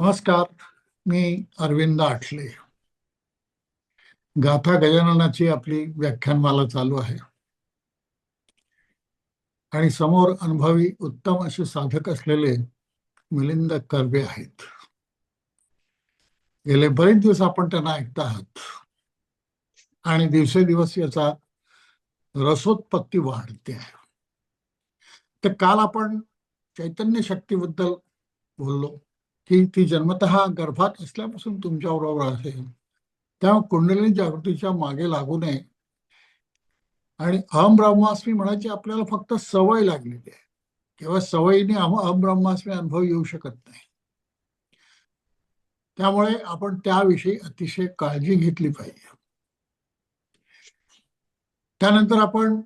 नमस्कार मी अरविंद आठले. गाथा गजाननाची आपली व्याख्यानमाला चालू आहे. आणि समोर अनुभवी उत्तम असे साधक असलेले मिलिंद कर्वे आहेत. गेले बरेच दिवस आपण त्यांना ऐकत आहात. आणि दिवसेदिवस याचा रसोत्पत्ती वाढते. आहे तर काल आपण चैतन्य शक्तीबद्दल बोललो. की ती जन्मत गर्भात असल्यापासून तुमच्या बरोबर असेल त्यामुळे कुंडलिनी जागृतीच्या मागे लागू नये. आणि अहम ब्रह्मास्मी म्हणायची आपल्याला फक्त सवय लागलेली आहे. किंवा सवयीने अहम ब्रह्मास्मी अनुभव येऊ शकत नाही. त्यामुळे आपण त्याविषयी अतिशय काळजी घेतली पाहिजे. त्यानंतर आपण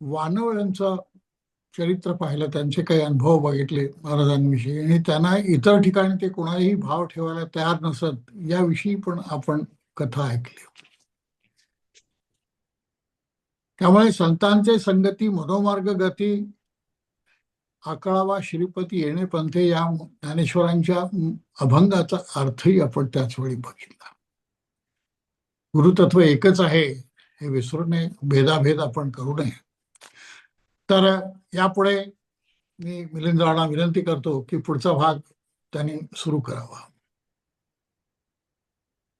वानवळ्यांचा चरित्र पाहिलं त्यांचे काही अनुभव बघितले महाराजांविषयी. आणि त्यांना इतर ठिकाणी ते कोणालाही भाव ठेवायला तयार नसत याविषयी पण आपण कथा ऐकली. त्यामुळे संतांचे संगती मनोमार्ग गती आकळावा श्रीपती येणे पंथे या ज्ञानेश्वरांच्या अभंगाचा अर्थही आपण त्याच वेळी बघितला. गुरुतत्व एकच आहे हे विसरू नये भेदाभेद आपण करू नये. तर यापुढे मी मिलिंद राणा विनंती करतो की पुढचा भाग त्यांनी सुरू करावा.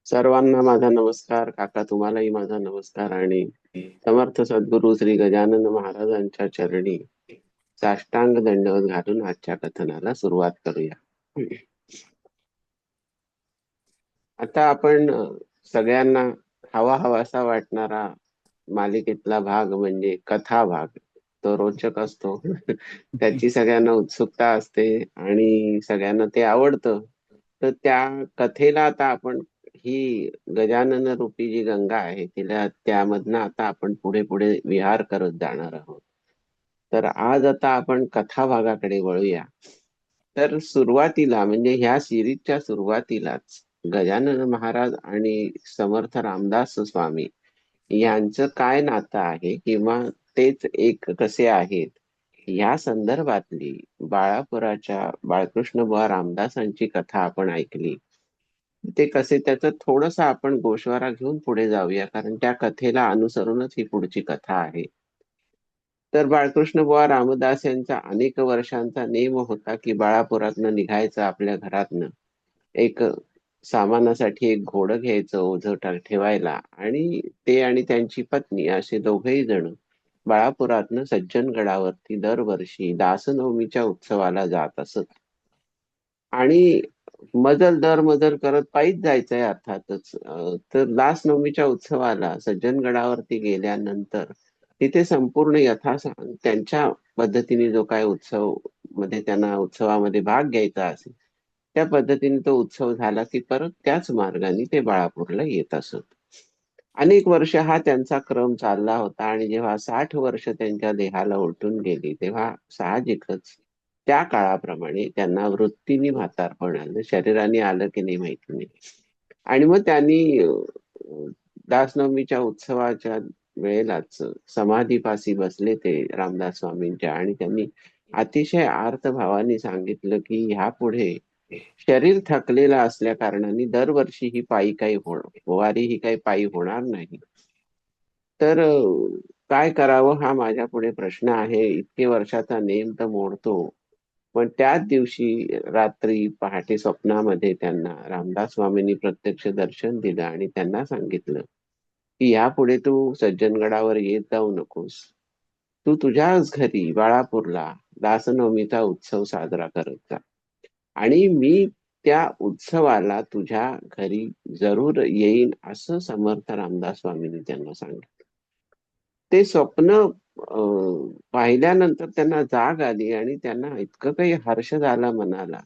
सर्वांना माझा नमस्कार काका तुम्हालाही माझा नमस्कार आणि समर्थ सद्गुरु श्री गजानन महाराजांच्या चरणी साष्टांग दंडवत घालून आजच्या कथनाला सुरुवात करूया. आता आपण सगळ्यांना हवा हवासा वाटणारा मालिकेतला भाग म्हणजे कथा भाग. तो रोचक असतो. त्याची सगळ्यांना उत्सुकता असते आणि सगळ्यांना ते आवडतं. तर त्या कथेला आता आपण ही गजानन रूपी जी गंगा आहे तिला त्यामधनं आता आपण पुढे पुढे विहार करत जाणार आहोत. तर आज आता आपण कथा भागाकडे वळूया. तर सुरुवातीला म्हणजे ह्या सिरीजच्या सुरुवातीलाच गजानन महाराज आणि समर्थ रामदास स्वामी यांचं काय नातं आहे किंवा तेच एक कसे आहेत? या संदर्भातली बाळापुराच्या बाळकृष्ण बुवा रामदासांची कथा आपण ऐकली. ते कसे? त्याचं थोडस आपण गोशवारा घेऊन पुढे जाऊया कारण त्या कथेला अनुसरूनच ही पुढची कथा आहे. तर बाळकृष्ण बुवा रामदास यांचा अनेक वर्षांचा नेम होता की बाळापुरातनं निघायचं आपल्या घरातनं. एक सामानासाठी एक घोडं घ्यायचं ओझ ठेवायला आणि ते आणि त्यांची पत्नी असे दोघेही जण बाळापुरातनं सज्जनगडावरती दरवर्षी दासनवमीच्या उत्सवाला जात असत. आणि मजल दर मजल करत पायीच जायचंय अर्थातच. तर दासनवमीच्या उत्सवाला सज्जनगडावरती गेल्यानंतर तिथे संपूर्ण यथासांग त्यांच्या पद्धतीने जो काय उत्सवमध्ये त्यांना उत्सवामध्ये भाग घ्यायचा असेल त्या पद्धतीने तो उत्सव झाला की परत त्याच मार्गाने ते बाळापूरला येत असत. अनेक वर्ष हा त्यांचा क्रम चालला होता आणि जेव्हा साठ वर्ष त्यांच्या देहाला उलटून गेली तेव्हा साहजिकच त्या काळाप्रमाणे त्यांना वृत्तीने म्हातारपण आलं शरीराने आलं की नाही माहिती नाही. आणि मग त्यांनी दासनवमीच्या उत्सवाच्या वेळेलाच समाधीपासी बसले ते रामदास स्वामींच्या आणि त्यांनी अतिशय आर्तभावाने सांगितलं की ह्या पुढे शरीर थकलेलं असल्या कारणाने दरवर्षी ही पायी काही वारी ही काही पायी होणार नाही. तर काय करावं हा माझ्या पुढे प्रश्न आहे. इतके वर्षाचा नेम तर मोडतो. पण त्याच दिवशी रात्री पहाटे स्वप्नामध्ये त्यांना रामदास स्वामींनी प्रत्यक्ष दर्शन दिलं आणि त्यांना सांगितलं की यापुढे तू सज्जनगडावर येत जाऊ नकोस. तू तुझ्याच घरी बाळापूरला दासनवमीचा उत्सव साजरा करत जा. आणि मी त्या उत्सवाला तुझ्या घरी जरूर येईन असं समर्थ रामदास स्वामींनी त्यांना सांगितलं. ते स्वप्न पाहिल्यानंतर त्यांना जाग आली आणि त्यांना इतकं काही हर्ष झाला मनाला.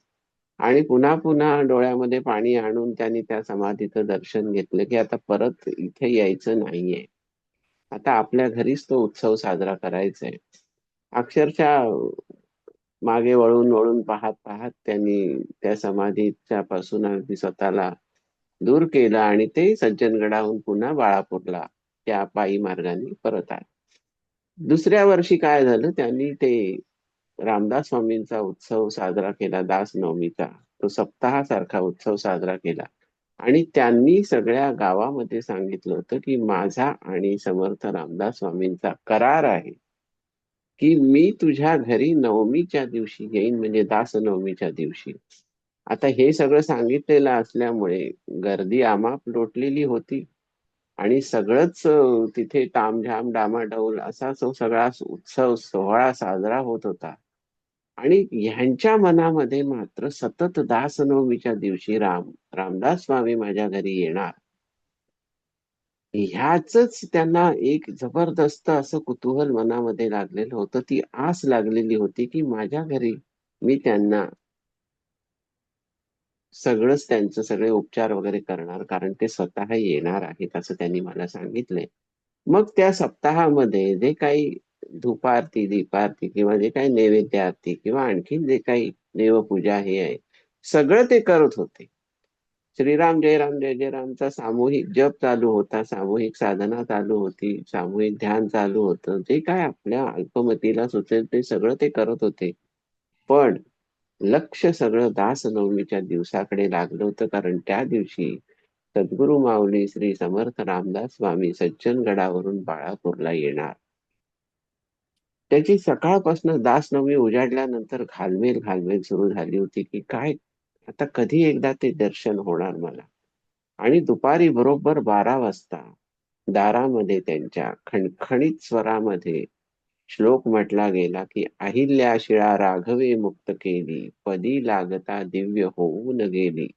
आणि पुन्हा पुन्हा डोळ्यामध्ये पाणी आणून त्यांनी त्या समाधीचं दर्शन घेतलं की आता परत इथे यायचं नाहीये. आता आपल्या घरीच तो उत्सव साजरा करायचा आहे अक्षरशः मागे वळून वळून पाहत पाहत त्यांनी त्या समाधीच्या पासून अगदी स्वतःला दूर केलं आणि ते सज्जनगडाहून पुन्हा बाळापूरला त्या पायी मार्गाने परत आले. दुसऱ्या वर्षी काय झालं त्यांनी ते रामदास स्वामींचा उत्सव साजरा केला दास नवमीचा. तो सप्ताहासारखा उत्सव साजरा केला. आणि त्यांनी सगळ्या गावामध्ये सांगितलं होतं की माझा आणि समर्थ रामदास स्वामींचा करार आहे. की मी तुझ्या घरी नवमीच्या दिवशी येईन म्हणजे दास नवमीच्या दिवशी. आता हे सगळं सांगितलेलं असल्यामुळे गर्दी आमाप लोटलेली होती. आणि सगळंच तिथे तामझाम डामाडौल असा तो सगळा उत्सव सोहळा साजरा होत होता. आणि ह्यांच्या मनामध्ये मात्र सतत दासनवमीच्या दिवशी राम रामदास स्वामी माझ्या घरी येणार. ह्याच त्यांना एक जबरदस्त असं कुतूहल मनामध्ये लागलेलं होतं. ती आस लागलेली होती की माझ्या घरी मी त्यांना सगळंच त्यांचं सगळे उपचार वगैरे करणार कारण ते स्वतः येणार आहेत असं त्यांनी मला सांगितलंय. मग त्या सप्ताहामध्ये जे काही धुपारती दीपारती किंवा जे काही नैवेद्य आरती किंवा आणखी जे काही देवपूजा हे आहे सगळं ते करत होते. श्रीराम जय राम जय जय रामचा सामूहिक जप चालू होता सामूहिक साधना चालू होती सामूहिक ध्यान चालू होतं. जे काय आपल्या अल्पमतीला सुचेल ते सगळं ते करत होते. पण लक्ष सगळं दास नवमीच्या दिवसाकडे लागलं होतं कारण त्या दिवशी सद्गुरु माऊली श्री समर्थ रामदास स्वामी सज्जनगडावरून बाळापूरला येणार. त्याची सकाळपासून दासनवमी उजाडल्यानंतर घालमेल घालमेल सुरू झाली होती की काय आता कधी एकदा ते दर्शन होणार मला. आणि दुपारी बरोबर बारा वाजता दारामध्ये त्यांच्या खणखणीत स्वरामध्ये श्लोक म्हटला गेला की अहिल्या शिळा राघवे मुक्त केली पदी लागता दिव्य होऊन गेली.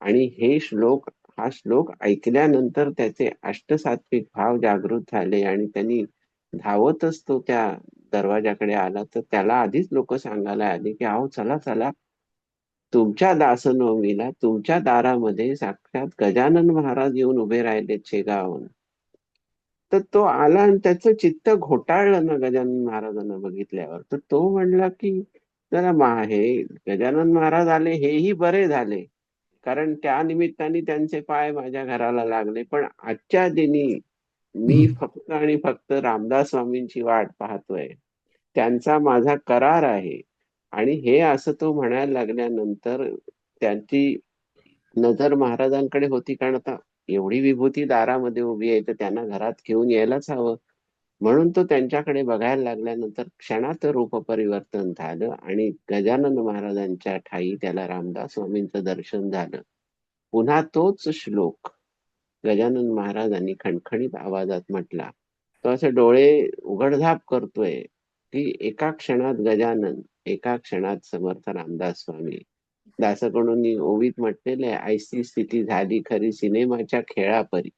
आणि हे श्लोक हा श्लोक ऐकल्यानंतर त्याचे अष्टसात्विक भाव जागृत झाले आणि त्यांनी धावतच तो त्या दरवाजाकडे आला. तर त्याला आधीच लोक सांगायला आले की अहो चला चला तुमच्या दासनवमीला तुमच्या दारामध्ये साक्षात गजानन महाराज येऊन उभे राहिले शेगावून तर तो आला आणि त्याचं चित्त घोटाळलं ना गजानन महाराजांना बघितल्यावर. तर तो म्हणला की जरा मा हे गजानन महाराज आले हेही बरे झाले. कारण त्या निमित्ताने त्यांचे पाय माझ्या घराला लागले. पण आजच्या दिनी मी फक्त आणि फक्त रामदास स्वामींची वाट पाहतोय. त्यांचा माझा करार आहे. आणि हे असं तो म्हणायला लागल्यानंतर त्यांची नजर महाराजांकडे होती कारण आता एवढी विभूती दारामध्ये उभी आहे तर त्यांना घरात घेऊन यायलाच हवं. म्हणून तो त्यांच्याकडे बघायला लागल्यानंतर क्षणात रूप परिवर्तन झालं आणि गजानन महाराजांच्या ठाई त्याला रामदास स्वामींचं दर्शन झालं. पुन्हा तोच श्लोक गजानन महाराजांनी खणखणीत आवाजात म्हटला. तो असे डोळे उघडझाप करतोय. की एका क्षणात गजानन एका क्षणात समर्थ रामदास स्वामी. दासकडून ओवीत म्हटलेले आयसी स्थिती झाली खरी सिनेमाच्या खेळापरी.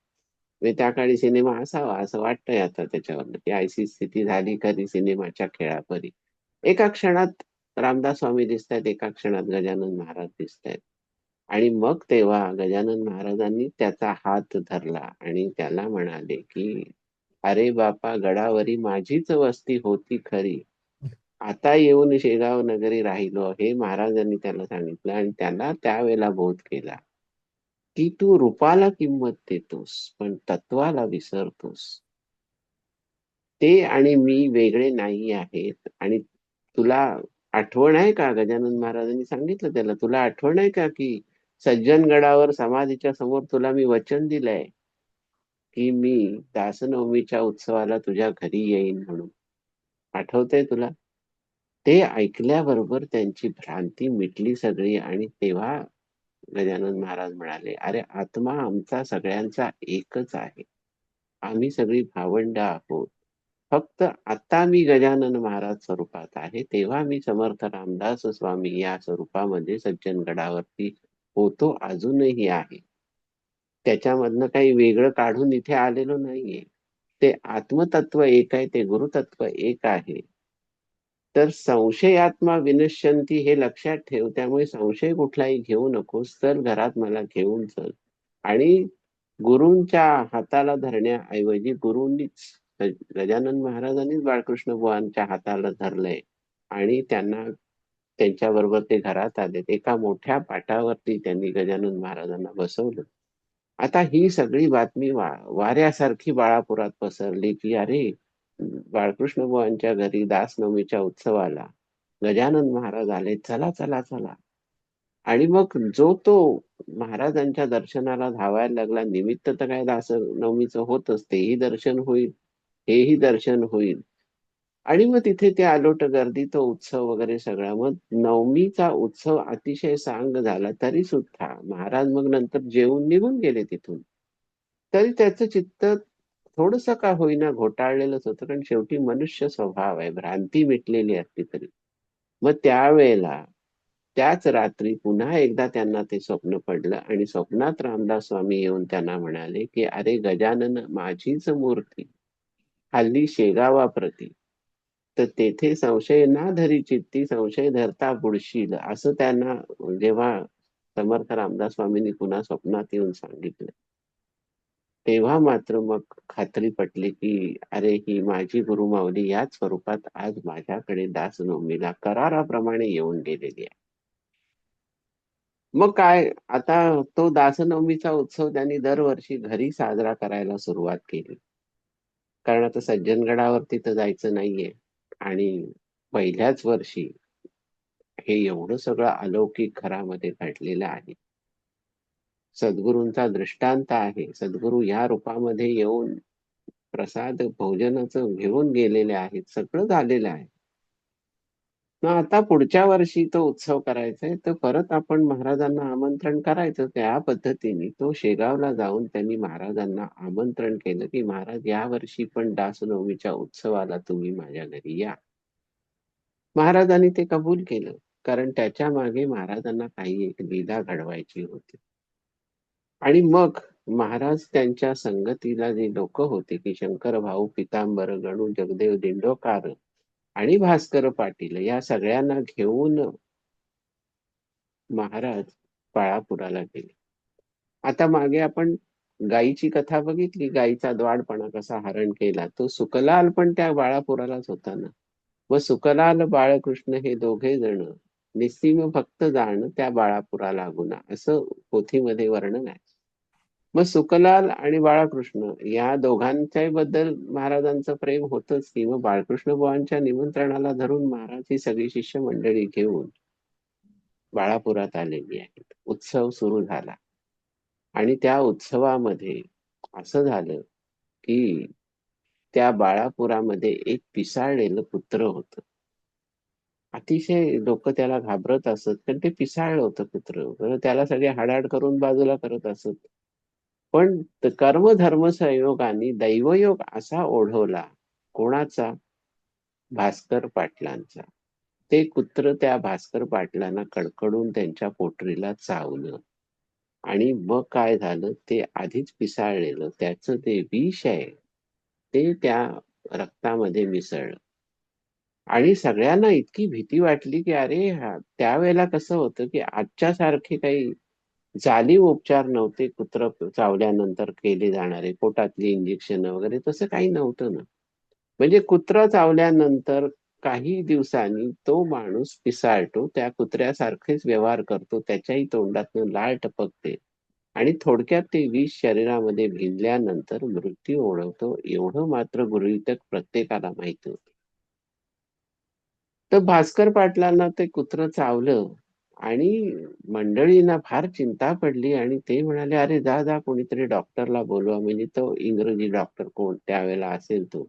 त्या काळी सिनेमा असावा असं वाटतंय आता त्याच्यावर की आयसी स्थिती झाली खरी सिनेमाच्या खेळापरी. एका क्षणात रामदास स्वामी दिसतायत एका क्षणात गजानन महाराज दिसतायत. आणि मग तेव्हा गजानन महाराजांनी त्याचा हात धरला आणि त्याला म्हणाले की अरे बापा गडावरी माझीच वस्ती होती खरी. आता येऊन शेगाव नगरी राहिलो हे महाराजांनी त्याला सांगितलं आणि त्याला त्यावेळेला बोध केला. की तू रूपाला किंमत देतोस पण तत्वाला विसरतोस. ते आणि मी वेगळे नाही आहेत आणि तुला आठवण आहे का? गजानन महाराजांनी सांगितलं त्याला तुला आठवण आहे का की सज्जनगडावर समाधीच्या समोर तुला मी वचन दिलंय? की मी दासनवमीच्या उत्सवाला तुझ्या घरी येईन म्हणून. आठवते तुला? ते ऐकल्याबरोबर त्यांची भ्रांती मिटली सगळी आणि तेव्हा गजानन महाराज म्हणाले अरे आत्मा आमचा सगळ्यांचा एकच आहे. आम्ही सगळी भावंड आहोत. फक्त आता मी गजानन महाराज स्वरूपात आहे. तेव्हा मी समर्थ रामदास स्वामी या स्वरूपामध्ये सज्जनगडावरती होतो अजूनही आहे. त्याच्यामधनं काही वेगळं काढून इथे आलेलो नाहीये. ते आत्मतत्व एक आहे ते गुरुतत्व एक आहे. तर संशयात्मा विनश्यंती हे लक्षात ठेव त्यामुळे संशय कुठलाही घेऊ नकोस तर घरात मला घेऊन चल. आणि गुरूंच्या हाताला धरण्याऐवजी गुरूंनीच गजानन महाराजांनीच बाळकृष्ण बुवांच्या हाताला धरलंय. आणि त्यांना त्यांच्याबरोबर ते घरात आले एका मोठ्या पाटावरती त्यांनी गजानन महाराजांना बसवलं. आता ही सगळी बातमी वा वाऱ्यासारखी बाळापुरात पसरली की अरे बाळकृष्ण बुवांच्या घरी दासनवमीच्या उत्सवाला गजानन महाराज आले चला चला चला. आणि मग जो तो महाराजांच्या दर्शनाला धावायला लागला निमित्त तर काय दास नवमीचं होतच तेही दर्शन होईल हेही दर्शन होईल. आणि मग तिथे ते आलोट गर्दी तो उत्सव वगैरे सगळा. मग नवमीचा उत्सव अतिशय सांग झाला तरी सुद्धा महाराज मग नंतर जेवून निघून गेले तिथून. तरी त्याचं चित्त थोडस का होईना घोटाळलेलंच होतं कारण शेवटी मनुष्य स्वभाव आहे भ्रांती मिटलेली असली तरी. मग त्यावेळेला त्याच रात्री पुन्हा एकदा त्यांना ते स्वप्न पडलं आणि स्वप्नात रामदास स्वामी येऊन त्यांना म्हणाले की अरे गजानन माझीच मूर्ती हल्ली शेगावाप्रती. तर तेथे संशय ना धरी चित्ती संशय धरता बुडशील. असं त्यांना जेव्हा समर्थ रामदास स्वामींनी पुन्हा स्वप्नात येऊन सांगितलं. तेव्हा मात्र मग खात्री पटली की अरे ही माझी गुरुमावली याच स्वरूपात आज माझ्याकडे दासनवमीला कराराप्रमाणे येऊन गेलेली आहे. मग काय आता तो दासनवमीचा उत्सव त्यांनी दरवर्षी घरी साजरा करायला सुरुवात केली. कारण आता सज्जनगडावर तिथं जायचं नाहीये. आणि पहिल्याच वर्षी हे एवढं सगळं अलौकिक घरामध्ये घडलेलं आहे. सद्गुरूंचा दृष्टांत आहे. सद्गुरू या रूपामध्ये येऊन प्रसाद भोजनाचं घेऊन गेलेले आहेत. सगळं झालेलं आहे. मग आता पुढच्या वर्षी तो उत्सव करायचा आहे तर परत आपण महाराजांना आमंत्रण करायचं त्या पद्धतीने. तो शेगावला जाऊन त्यांनी महाराजांना आमंत्रण केलं की महाराज या वर्षी पण दासनवमीच्या उत्सवाला तुम्ही माझ्या घरी या. महाराजांनी ते कबूल केलं कारण त्याच्यामागे महाराजांना काही एक लीला घडवायची होती. आणि मग महाराज त्यांच्या संगतीला जे लोक होते की शंकर भाऊ पितांबर गणू जगदेव दिंडोकार आणि भास्कर पाटील या सगळ्यांना घेऊन महाराज बाळापुराला गेले. आता मागे आपण गायीची कथा बघितली. गायीचा द्वाडपणा कसा हरण केला. तो सुकलाल पण त्या बाळापुरालाच होता ना. व सुकलाल बाळकृष्ण हे दोघे जण निस्सीम भक्त जाण त्या बाळापुराला गुना असं पोथीमध्ये वर्णन आहे. मग सुकलाल आणि बाळकृष्ण या दोघांच्या बद्दल महाराजांचं प्रेम होतच की मग बाळकृष्ण बुवांच्या निमंत्रणाला धरून महाराज ही सगळी शिष्य मंडळी घेऊन बाळापुरात आलेली आहेत. उत्सव सुरू झाला. आणि त्या उत्सवामध्ये असं झालं की त्या बाळापुरामध्ये एक पिसाळलेलं पुत्र होतं. अतिशय लोक त्याला घाबरत असत कारण ते पिसाळलं होतं पुत्र. त्याला सगळे हाडाड करून बाजूला करत असत. पण कर्म धर्म संयोगाने दैवयोग असा ओढवला कोणाचा? भास्कर पाटलांचा. ते कुत्र त्या भास्कर पाटलांना कडकडून त्यांच्या पोटरीला चावलं आणि मग काय झालं? ते आधीच पिसाळलेलं त्याचं ते विष आहे ते त्या रक्तामध्ये मिसळलं. आणि सगळ्यांना इतकी भीती वाटली की अरे हा त्यावेळेला कसं होतं की आजच्या सारखे काही जाली उपचार नव्हते कुत्र चावल्यानंतर केले जाणारे पोटातली इंजेक्शन वगैरे तसं काही नव्हतं ना. म्हणजे कुत्रा चावल्यानंतर काही दिवसांनी तो माणूस पिसाळतो त्या कुत्र्यासारखेच व्यवहार करतो त्याच्याही तोंडातनं लाळ टपकते आणि थोडक्यात ते विष शरीरामध्ये भिनल्यानंतर मृत्यू ओढवतो. एवढं मात्र गृहितक प्रत्येकाला माहिती होते. तर भास्कर पाटलांना ते कुत्र चावलं आणि मंडळींना फार चिंता पडली आणि ते म्हणाले अरे जा जा कोणीतरी डॉक्टरला बोलवा. म्हणजे तो इंग्रजी डॉक्टर कोण त्यावेळेला असेल तो.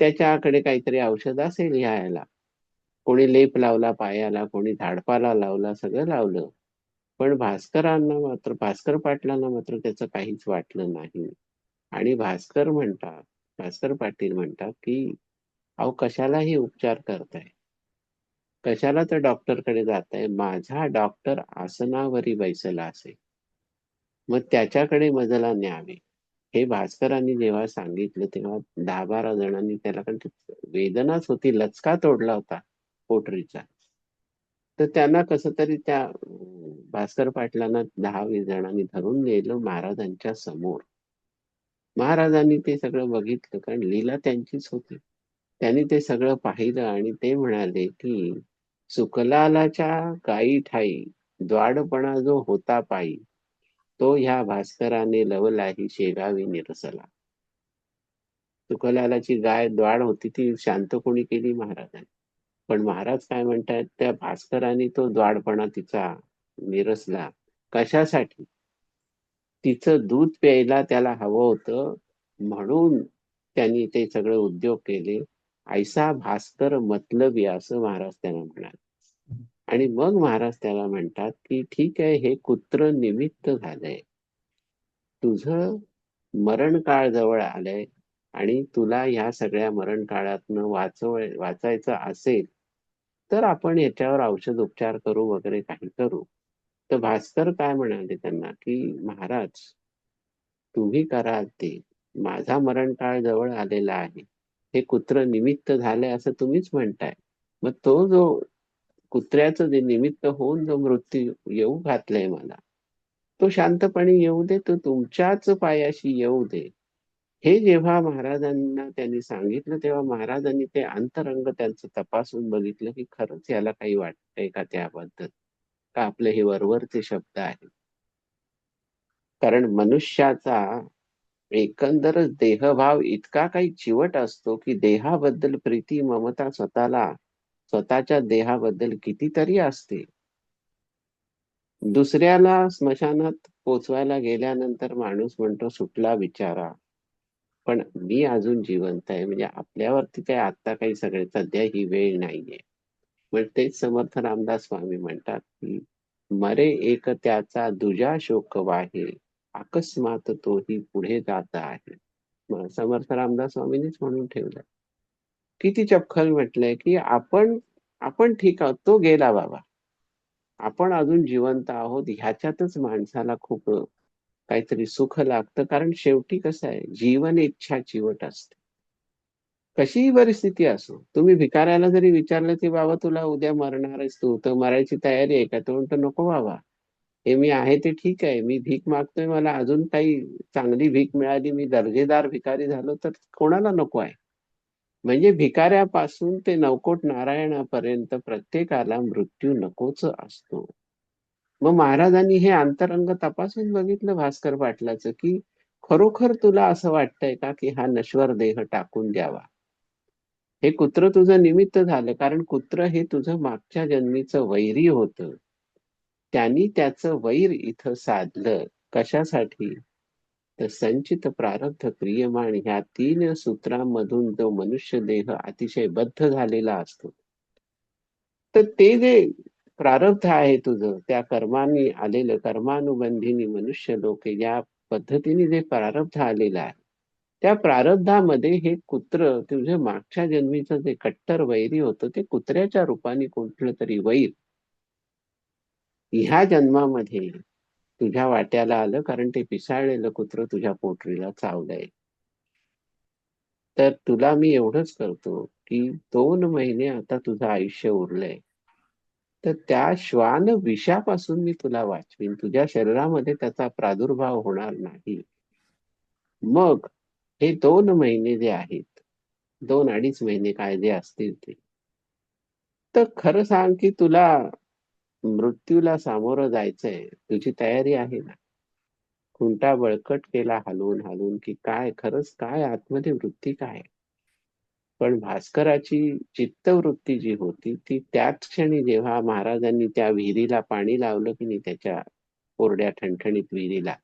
त्याच्याकडे काहीतरी औषध असेल यायला कोणी लेप लावला पायाला कोणी झाडपाला लावला सगळं लावलं. पण भास्करांना मात्र भास्कर पाटलांना मात्र त्याचं काहीच वाटलं नाही. आणि भास्कर म्हणतात भास्कर पाटील म्हणतात की अहो कशालाही उपचार करताय? कशाला तर डॉक्टरकडे जाताय माझा डॉक्टर आसनावरी बैसला असे मग त्याच्याकडे मजला न्यावे. हे भास्करांनी जेव्हा सांगितलं तेव्हा दहा बारा जणांनी त्याला कारण वेदनाच होती. लचका तोडला होता पोटरीचा. तर त्यांना कसं तरी त्या भास्कर पाटलांना दहा वीस जणांनी धरून नेलं महाराजांच्या समोर. महाराजांनी ते सगळं बघितलं कारण लीला त्यांचीच होती. त्यांनी ते सगळं पाहिलं आणि ते म्हणाले की सुकलालाच्या काही ठाई द्वाडपणा जो होता पायी तो ह्या भास्कराने लवलाही शेगावी निरसला. सुकलालाची गाय द्वाड होती ती शांत कोणी केली महाराजांनी? पण महाराज काय म्हणतात त्या भास्कराने तो द्वाडपणा तिचा निरसला. कशासाठी? तिचं दूध प्यायला त्याला हवं होतं म्हणून त्यांनी ते सगळे उद्योग केले. ऐसा भास्कर मतलबी असं महाराज त्याला म्हणाल. आणि मग महाराज त्याला म्हणतात की ठीक आहे हे कुत्र निमित्त झालंय. तुझं मरण काळ जवळ आलंय आणि तुला ह्या सगळ्या मरण काळातनं वाचव वाचायचं असेल तर आपण याच्यावर औषध उपचार करू वगैरे काही करू. तर भास्कर काय म्हणाले त्यांना की महाराज तुम्ही कराल ते. माझा मरण काळ जवळ आलेला आहे. हे कुत्र निमित्त झालंय असं तुम्हीच म्हणताय. मग तो जो कुत्र्याचं जे निमित्त होऊन जो मृत्यू येऊ घातलाय मला तो शांतपणे येऊ दे तो तुमच्याच पायाशी येऊ दे. हे जेव्हा महाराजांना त्यांनी सांगितलं तेव्हा महाराजांनी ते अंतरंग त्यांचं तपासून बघितलं की खरंच याला काही वाटतंय का त्याबद्दल? का आपले हे वरवरचे शब्द आहेत? कारण मनुष्याचा एकंदरच देहभाव इतका काही चिवट असतो की देहाबद्दल प्रीती ममता स्वतःला स्वतःच्या देहाबद्दल कितीतरी असते. दुसऱ्याला स्मशानात पोचवायला गेल्यानंतर माणूस म्हणतो सुटला विचारा पण मी अजून जिवंत आहे. म्हणजे आपल्यावरती काही आता काही सगळे सध्या ही वेळ नाहीये. पण तेच समर्थ रामदास स्वामी म्हणतात की मरे एक त्याचा दुजा शोक वाहे. अकस्मात तोही पुढे जात आहे. समर्थ रामदास स्वामींनीच म्हणून ठेवलं किती चपखल म्हटलंय की आपण आपण ठीक आहोत तो गेला बाबा. आपण अजून जिवंत आहोत ह्याच्यातच माणसाला खूप काहीतरी सुख लागतं. कारण शेवटी कसं आहे जीवन इच्छा चिवट असते. कशीही परिस्थिती असो तुम्ही भिकाऱ्याला जरी विचारलं की बाबा तुला उद्या मरणारच तू तर मरायची तयारी आहे का? तो म्हणतो नको बाबा. हे मी आहे ते ठीक आहे. मी भीक मागतोय मला अजून काही चांगली भीक मिळाली मी दर्जेदार भिकारी झालो तर कोणाला नको आहे? म्हणजे भिकाऱ्यापासून ते नवकोट नारायणापर्यंत प्रत्येकाला मृत्यू नकोच असतो. मग महाराजांनी हे अंतरंग तपासून बघितलं भास्कर पाटलाचं की खरोखर तुला असं वाटतंय का की हा नश्वर देह टाकून द्यावा? हे कुत्र तुझं निमित्त झालं कारण कुत्र हे तुझं मागच्या जन्मीचं वैरी होतं. त्यांनी त्याचं वैर इथं साधलं. कशासाठी? तर संचित प्रारब्ध क्रियमाण ह्या तीन सूत्रांमधून जो मनुष्य देह अतिशय बद्ध झालेला असतो. तर ते जे प्रारब्ध आहे तुझं त्या कर्माने आलेलं कर्मानुबंधीनी मनुष्य लोक या पद्धतीने जे प्रारब्ध आलेलं आहे त्या प्रारब्धामध्ये हे कुत्र तुझ्या मागच्या जन्मीचं जे कट्टर वैरी होतं ते कुत्र्याच्या रूपाने कुठलं तरी वैर ह्या जन्मामध्ये तुझ्या वाट्याला आलं कारण ते पिसाळलेलं कुत्र तुझ्या पोटरीला चावलंय. तर तुला मी एवढंच करतो की दोन महिने आता तुझं आयुष्य उरलंय. तर त्या श्वान विषापासून मी तुला वाचवीन. तुझ्या शरीरामध्ये त्याचा प्रादुर्भाव होणार नाही. मग हे दोन महिने जे आहेत दोन अडीच महिने काय जे असतील ते. तर खरं सांग की तुला मृत्यूला सामोरं जायचंय. तुझी तयारी आहे ना? खुंटा बळकट केला हलवून हलवून की काय खरंच काय? आतमध्ये वृत्ती काय? पण भास्कराची चित्तवृत्ती जी होती ती त्याच क्षणी जेव्हा महाराजांनी त्या विहिरीला पाणी लावलं की नाही त्याच्या कोरड्या ठणठणीत विहिरीला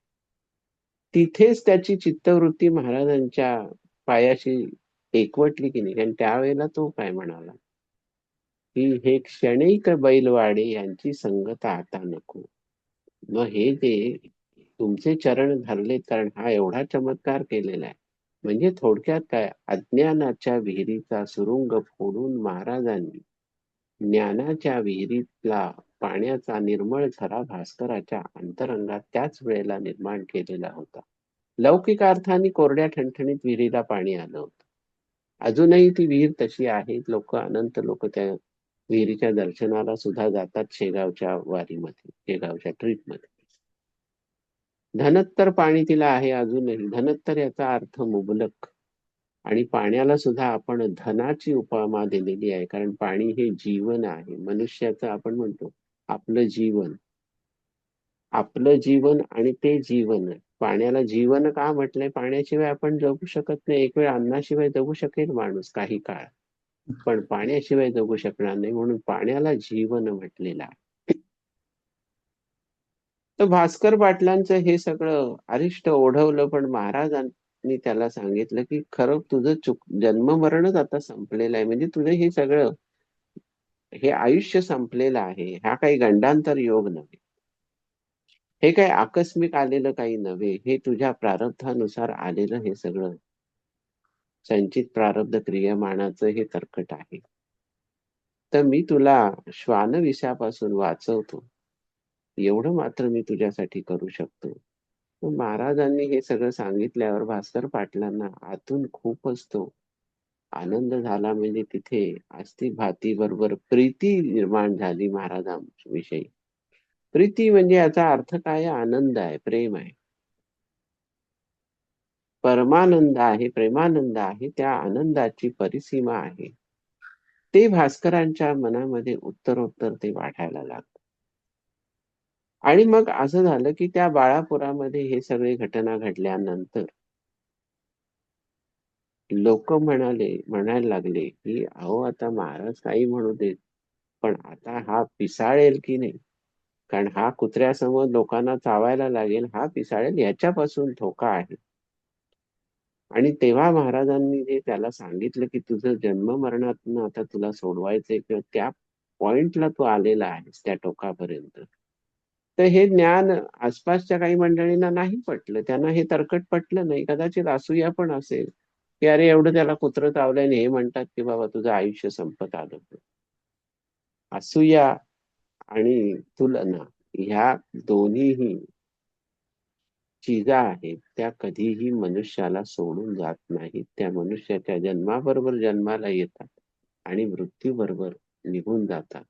तिथेच त्याची चित्तवृत्ती महाराजांच्या पायाशी एकवटली की नाही. कारण त्यावेळेला तो काय म्हणाला? की हे क्षणिक बैलवाडे यांची संगत आता नको. मग हे जे तुमचे चरण धरले कारण हा एवढा चमत्कार केलेला आहे. म्हणजे थोडक्यात काय? अज्ञानाच्या विहिरीचा सुरुंग फोडून महाराजांनी ज्ञानाच्या विहिरीतला पाण्याचा निर्मळ झरा भास्कराच्या अंतरंगात त्याच वेळेला निर्माण केलेला होता. लौकिक अर्थाने कोरड्या ठणठणीत विहिरीला पाणी आलं होतं. अजूनही ती विहीर तशी आहे. लोक अनंत लोक त्या विहिरीच्या दर्शनाला सुद्धा जातात शेगावच्या वारीमध्ये शेगावच्या ट्रीपमध्ये. धनत्तर पाणी तिला आहे अजूनही. धनत्तर याचा अर्थ मुबलक. आणि पाण्याला सुद्धा आपण धनाची उपमा दिलेली आहे कारण पाणी हे जीवन आहे. मनुष्याचं आपण म्हणतो आपलं जीवन. आपलं जीवन आणि ते जीवन. पाण्याला जीवन का म्हटलंय? पाण्याशिवाय आपण जगू शकत नाही. एक वेळ अन्नाशिवाय जगू शकेल माणूस काही काळ. पण पाण्याशिवाय जगू शकणार नाही म्हणून पाण्याला जीवन म्हटलेलं आहे. तर भास्कर पाटलांचं हे सगळं अरिष्ट ओढवलं पण महाराजांनी त्याला सांगितलं की खरं तुझं चुक जन्ममरणच आता संपलेलं आहे. म्हणजे तुझं हे सगळं हे आयुष्य संपलेलं आहे. हा काही गंडांतर योग नव्हे. हे काही आकस्मिक आलेलं काही नव्हे. हे तुझ्या प्रारब्धानुसार आलेलं हे सगळं संचित प्रारब्ध क्रियमानाचं हे तर्कट आहे. तर मी तुला श्वानविषापासून वाचवतो. एवढं मात्र मी तुझ्यासाठी करू शकतो. महाराजांनी हे सगळं सांगितल्यावर भास्कर पाटलांना आतून खूपच तो आनंद झाला म्हणजे तिथे आस्ती भाती बरोबर प्रीती निर्माण झाली महाराजांविषयी. प्रीती म्हणजे याचा अर्थ काय? आनंद आहे प्रेम आहे. परमानंद आहे प्रेमानंद आहे त्या आनंदाची परिसीमा आहे. ते भास्करांच्या मनामध्ये उत्तरोत्तर ते वाढायला लागत आणि मग असं झालं की त्या बाळापुरामध्ये हे सगळे घटना घडल्यानंतर लोक म्हणाले म्हणायला लागले की अहो आता महाराज काही म्हणू देत पण आता हा पिसाळेल की नाही? कारण हा कुत्र्यासमोर लोकांना चावायला लागेल हा पिसाळेल याच्यापासून धोका आहे. आणि तेव्हा महाराजांनी जे त्याला सांगितलं की तुझं जन्म मरणातनं आता तुला सोडवायचंय किंवा त्या पॉइंटला तू आलेला आहेस त्या टोकापर्यंत तर हे ज्ञान आसपासच्या काही मंडळींना नाही पटलं. त्यांना हे तरकट पटलं नाही. कदाचित असूया पण असेल की अरे एवढं त्याला कुत्र चावल्याने हे म्हणतात की बाबा तुझं आयुष्य संपत आलं असूया आणि तुलना ह्या दोन्हीही चिजा आहेत त्या कधीही मनुष्याला सोडून जात नाहीत. त्या मनुष्याच्या जन्माबरोबर जन्माला येतात आणि मृत्यूबरोबर निघून जातात.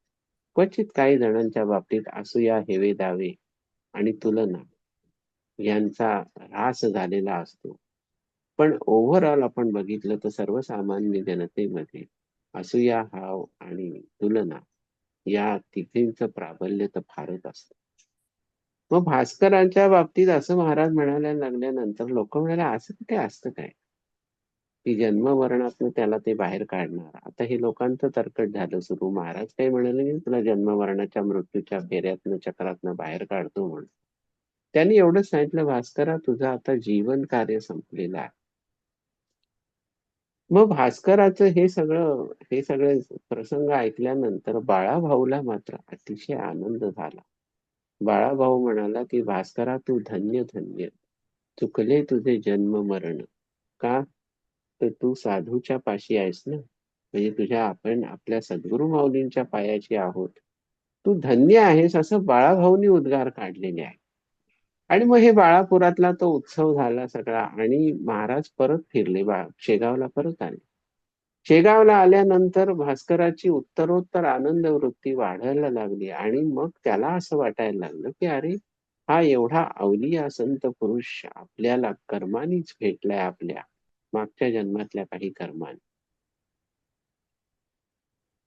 क्वचित काही जणांच्या बाबतीत असूया हेवे दावे आणि तुलना यांचा ऱ्हास झालेला असतो. पण ओव्हरऑल आपण बघितलं तर सर्वसामान्य जनतेमध्ये असूया हाव आणि तुलना या तिघींचं प्राबल्य तर फारच असतं. मग भास्करांच्या बाबतीत असं महाराज म्हणायला लागल्यानंतर लोक म्हणाले असं कुठे असतं काय? की जन्म मरणातून त्याला ते बाहेर काढणार. आता हे लोकांचं तरकट झालं सुरू. महाराज काही म्हणाले की तुला जन्म मरणाच्या मृत्यूच्या फेऱ्यातनं चक्रातनं बाहेर काढतो म्हणून. त्यांनी एवढंच सांगितलं भास्करा तुझं आता जीवन कार्य संपलेलं आहे. मग भास्कराचं हे सगळं हे सगळे प्रसंग ऐकल्यानंतर बाळा भाऊला मात्र अतिशय आनंद झाला. बाळाभाऊ म्हणाला की भास्करा तू धन्य धन्य. चुकले तुझे जन्म मरण. का? तर तू साधूच्या पाशी आहेस ना? म्हणजे तुझ्या आपण आपल्या सद्गुरु माऊलींच्या पायाची आहोत. तू धन्य आहेस असं बाळाभाऊनी उद्गार काढलेले आहे आणि मग हे बाळापुरातला तो उत्सव झाला सगळा आणि महाराज परत फिरले बा शेगावला परत आले. शेगावला आल्यानंतर भास्कराची उत्तरोत्तर आनंद वृत्ती वाढायला लागली आणि मग त्याला असं वाटायला लागलं की अरे हा एवढा अवलिया संत पुरुष आपल्याला कर्मानीच भेटलाय आपल्या मागच्या जन्मातल्या काही कर्माने.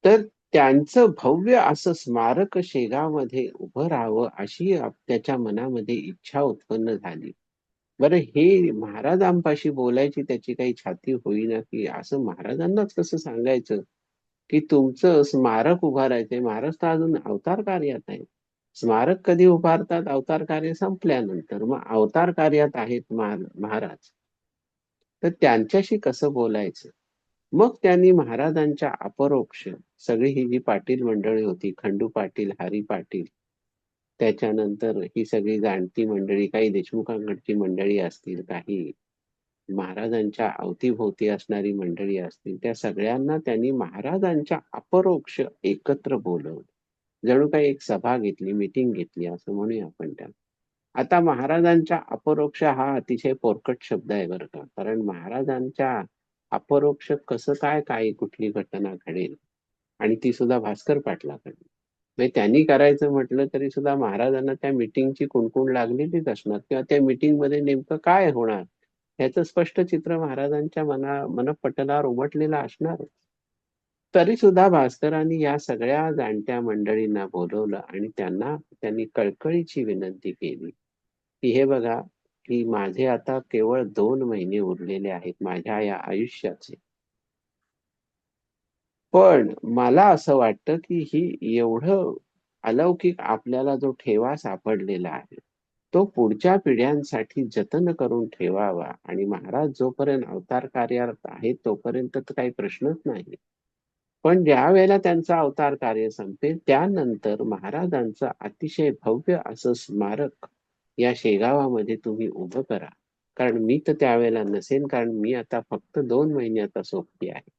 तर त्यांचं भव्य असं स्मारक शेगावमध्ये उभं राहावं अशी त्याच्या मनामध्ये इच्छा उत्पन्न झाली. बरं हे महाराजांपाशी बोलायची त्याची काही छाती होईना की असं महाराजांनाच कसं सांगायचं? की तुमचं स्मारक उभारायचंय. महाराज तर अजून अवतार कार्यात आहे स्मारक कधी उभारतात? अवतार कार्य संपल्यानंतर. मग अवतार कार्यात आहेत महाराज. तर त्यांच्याशी कसं बोलायचं? मग त्यांनी महाराजांच्या अपरोक्ष सगळी ही जी पाटील मंडळी होती खंडू पाटील हरी पाटील त्याच्यानंतर ही सगळी जाणती मंडळी काही देशमुखांकडची मंडळी असतील काही महाराजांच्या अवतीभोवती असणारी मंडळी असतील त्या सगळ्यांना त्यांनी महाराजांच्या अपरोक्ष एकत्र बोलवलं. जणू काही एक सभा घेतली मिटिंग घेतली असं म्हणूया आपण त्याला आता महाराजांच्या अपरोक्ष हा अतिशय पोरकट शब्द आहे बरं का. कारण महाराजांच्या अपरोक्ष कसं काय काय कुठली घटना घडेल? आणि ती सुद्धा भास्कर पाटलाकडे म्हणजे त्यांनी करायचं म्हटलं तरी सुद्धा महाराजांना त्या मिटिंगची कुणकुण लागलेलीच असणार. किंवा त्या मिटिंगमध्ये नेमकं काय होणार? याचं स्पष्ट चित्र महाराजांच्या मना मनपटलावर उमटलेलं असणार. तरी सुद्धा भास्करांनी या सगळ्या जाणत्या मंडळींना बोलवलं आणि त्यांना त्यांनी कळकळीची विनंती केली. की हे बघा की माझे आता केवळ दोन महिने उरलेले आहेत माझ्या या आयुष्याचे. पण मला असं वाटतं की ही एवढं अलौकिक आपल्याला जो ठेवा सापडलेला आहे तो पुढच्या पिढ्यांसाठी जतन करून ठेवावा. आणि महाराज जोपर्यंत अवतार कार्यात आहेत तोपर्यंत तर काही प्रश्नच नाही. पण ज्या वेळेला त्यांचं अवतार कार्य संपेल त्यानंतर महाराजांचं अतिशय भव्य असं स्मारक या शेगावामध्ये तुम्ही उभं करा. कारण मी तर त्यावेळेला नसेन कारण मी आता फक्त दोन महिन्याचा सोबती आहे.